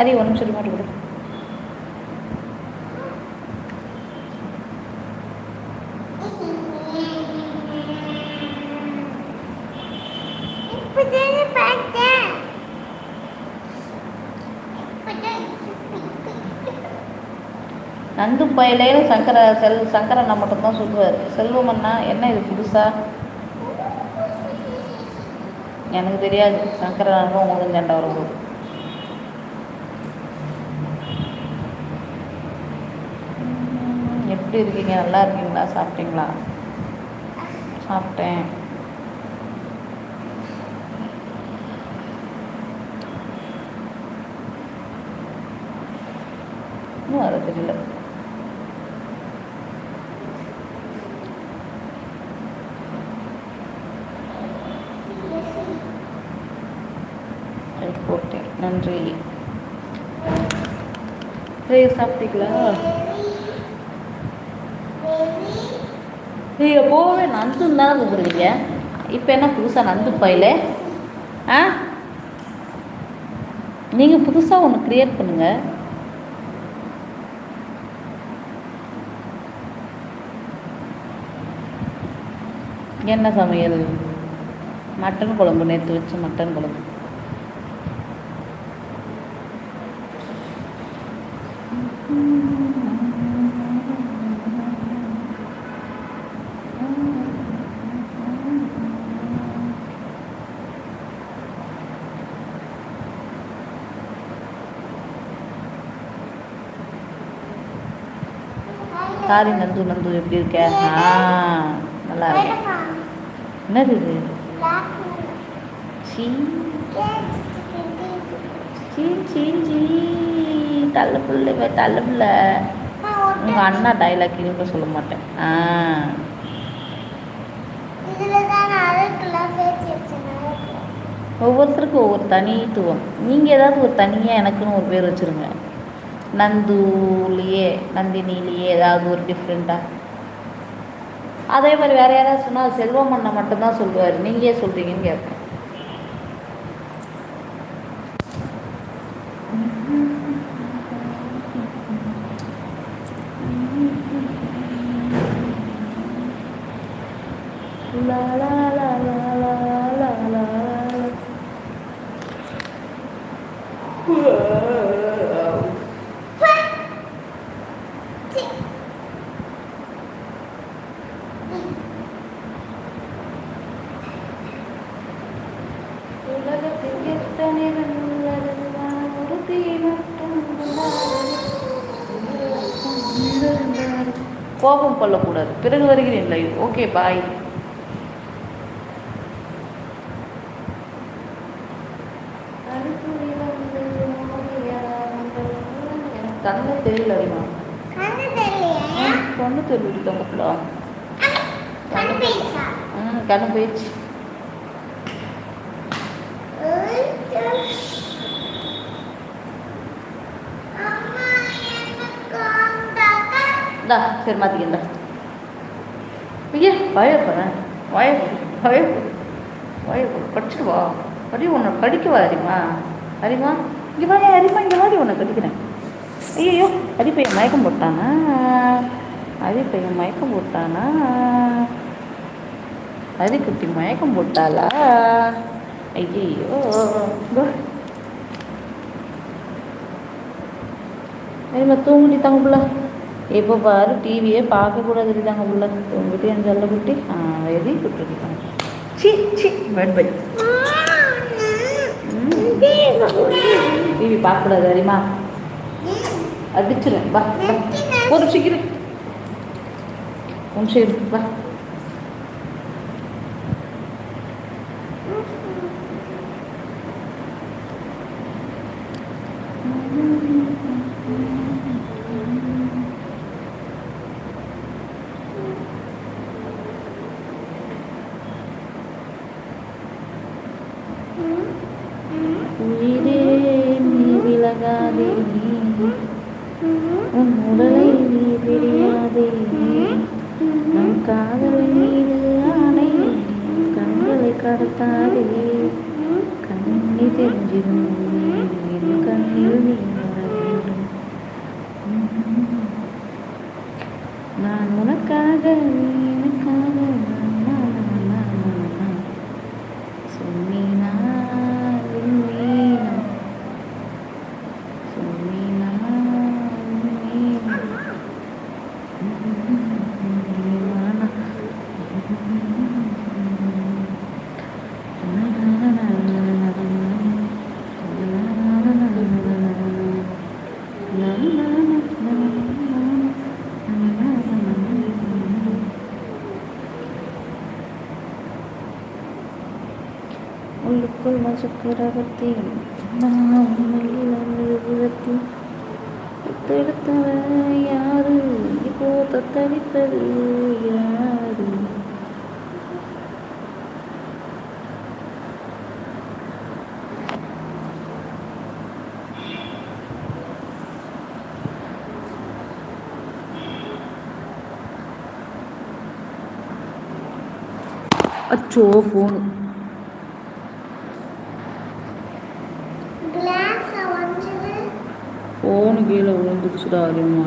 ஹரி ஒரு நிமிஷம் ரிமோட் கொடு நந்து பயலேன்னு சங்கர செல் சங்கரண்ணா மட்டும்தான் சொல்லுவார் செல்வமண்ணா என்ன இது புதுசா? எனக்கு தெரியாது. சங்கரண்ணனுக்கும் உங்களுக்கு சண்டை வரும்போது. எப்படி இருக்கீங்க? நல்லா இருக்கீங்களா? சாப்பிட்டீங்களா? சாப்பிட்டேன். இன்னும் வர தெரியல. போட்டேன். நன்றி. சாப்பிட்டீங்களா? நீங்கள் போகவே நந்துன்னு தானே கூப்பிடுவீங்க இப்போ என்ன புதுசாக நந்து பயில? ஆ? நீங்கள் புதுசாக ஒன்று க்ரியேட் பண்ணுங்கள் என்ன சமையல்? மட்டன் குழம்பு நேற்று வச்சு மட்டன் குழம்பு. சாரி நந்து நந்து எப்படி இருக்க? ஆ நல்லா இருக்கேன் வேணுமா? என்னது இது? சீ. சீ சீ சீ. தள்ள பிள்ளை தள்ள பிள்ளை உங்கள் அண்ணா டைலாக் இருக்க சொல்ல மாட்டேன். ஆ. ஒவ்வொருத்தருக்கும் ஒவ்வொரு தனித்துவம். நீங்கள் ஏதாவது ஒரு தனியாக எனக்குன்னு ஒரு பேர் வச்சுருங்க. நந்துலேயே நந்தினிலேயே ஏதாவது ஒரு டிஃப்ரெண்ட்டாக அதே மாதிரி வேறு யாராவது சொன்னால் செல்வம் அண்ணன் மட்டும்தான் சொல்லுவார். நீங்கள் ஏன் சொல்கிறீங்கன்னு கேட்பேன் லா கோபம் கொள்ளக்கூடாது. பிறகு வருகிறேன் லைவ் ஓகே பாய் எனக்கு கண்ணு தெரியல அறிமா கண்ணு தெரியல போயிடுச்சா? ம் கண்ணு போயிடுச்சு இந்தா சரி மாற்றிக்கிண்டா ஐயா பயப்படுறேன். பயப்படு பயப்படு பயப்படு. படிச்சுட்டு வா. உன்னை படிக்கவா வா அறிமா இங்கே வாடி அறிமா இங்கே வாடி உன்னை கடிக்கிறேன். ஐயோ அடிப்பையன் மயக்கம் போட்டானா? அடிப்பையன் மயக்கம் போட்டானா? அரிக்குட்டி மயக்கம் போட்டாளா? ஐயோ அரிமா தூங்குடி தங்க எப்போ பாரு டிவியே பார்க்கக்கூடாது தாங்க உள்ள தூங்கிட்டு என் செல்ல குட்டி. ஆ விட்டுருக்காங்க சி சி பட் பை டிவி பார்க்கக்கூடாது அறிமா அடிச்சிடும் வா ஒரு சீக்கிரம் ஒரு பா வா. உயிரே உன் உடலை நீ பிரியாதே நம் காதல் மீது ஆணை கண்களை கடத்தாதே கண்ணி தெரிஞ்சிடும் என் கண்ணில் நீ நான் உனக்காக நீ எனக்காக நா, நா, நா, நா, நா. சொன்னீனா விண்மீனம். சொன்னீனா விண்மீனம். நீவானா. பிரம்ம சக்கரவர்த்தி நிறுவத்தி அமிர்தத்தி தத்தெடுத்தவ யாரு? இப்போ தத்தளித்தது யாரு? அச்சோ ஃபோனு கிளாஸ் ஒன்று ஃபோனு கீழே விழுந்துருச்சுடா அருமா.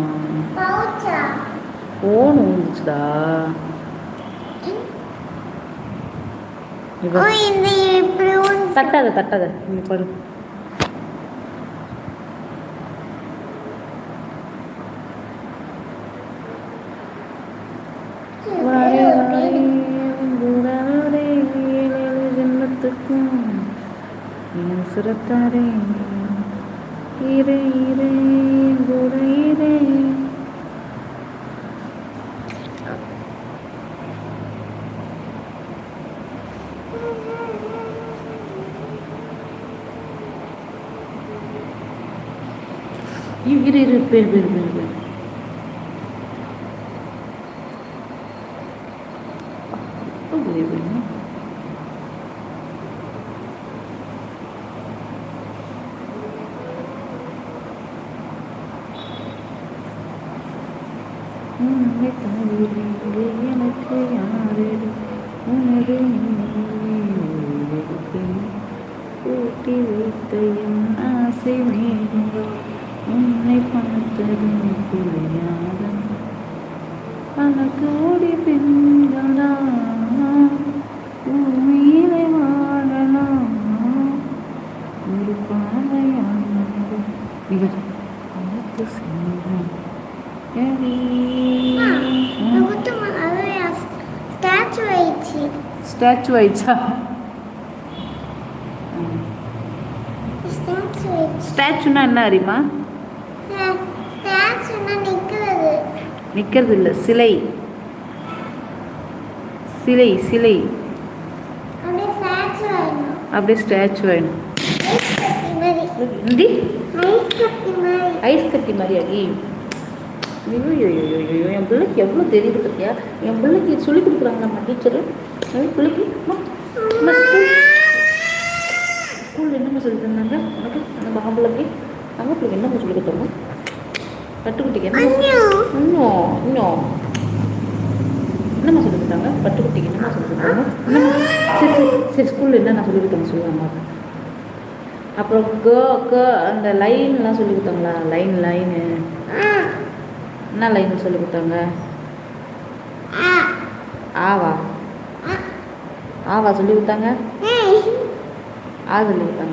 பவுச்சா ஃபோன் விழுந்துச்சுடா தட்டாத தட்டாத. நீ படு ஜென்மத்துக்கும் சிரத்தாரே. ஈரே ஈரே கூட ஈரே இரு இரு பேர் பேர் பேர் உன்னை தவிர இங்கு எனக்கு யாரடி உனது கூட்டி வைத்த என் ஆசை மேகங்கள் உன்னை பார்த்ததும் புரியாத பல கோடி பெண்கள்தான் பூமியிலே வாழலாம் ஒரு பார்வையால் இவர் பார்த்து சென்றான் ஸ்டாச்சு ஆயிடுச்சு ஸ்டாச்சு ஆயிடுச்சா ஸ்டாச்சு ஆயிடுச்சு ஸ்டாச்சுன்னா என்ன அறியுமா நிற்கிறது இல்லை சிலை சிலை சிலை அப்படியே ஸ்டாச்சு வேணும் ஐஸ் கட்டி மாதிரி ஐஸ் கட்டி மாதிரி ஐஸ் கட்டி மாதிரி அடி ஐயோ ஐயோ ஐயோ என் பிள்ளைக்கு எவ்வளோ தெரியுது பார்த்தியா என் பிள்ளைக்கு சொல்லி கொடுக்குறாங்க நம்ம டீச்சரு? என் பிள்ளைக்கு ஸ்கூலில் என்னம்மா சொல்லி தந்தாங்க? உனக்கு அந்த மாப்பிள்ளைக்கு நம்ம பிள்ளைக்கு என்னம்மா சொல்லி கொடுத்தாங்க? பட்டுக்குட்டிக்கு என்ன இன்னும் இன்னும் என்னம்மா சொல்லி கொடுத்தாங்க? பட்டுக்குட்டிக்கு என்னம்மா சொல்லி கொடுத்தாங்க? என்னம்மா சரி சரி சரி ஸ்கூலில் என்னென்ன சொல்லி கொடுத்தாங்க சொல்லுவாங்க அப்புறம் க க அந்த லைன்லாம் சொல்லி கொடுத்தாங்களா? லைன் லைனு என்ன லைன் சொல்லி கொடுத்தாங்க? ஆவா? ஆவா சொல்லி கொடுத்தாங்க? ஆ சொல்லி கொடுத்தாங்களா?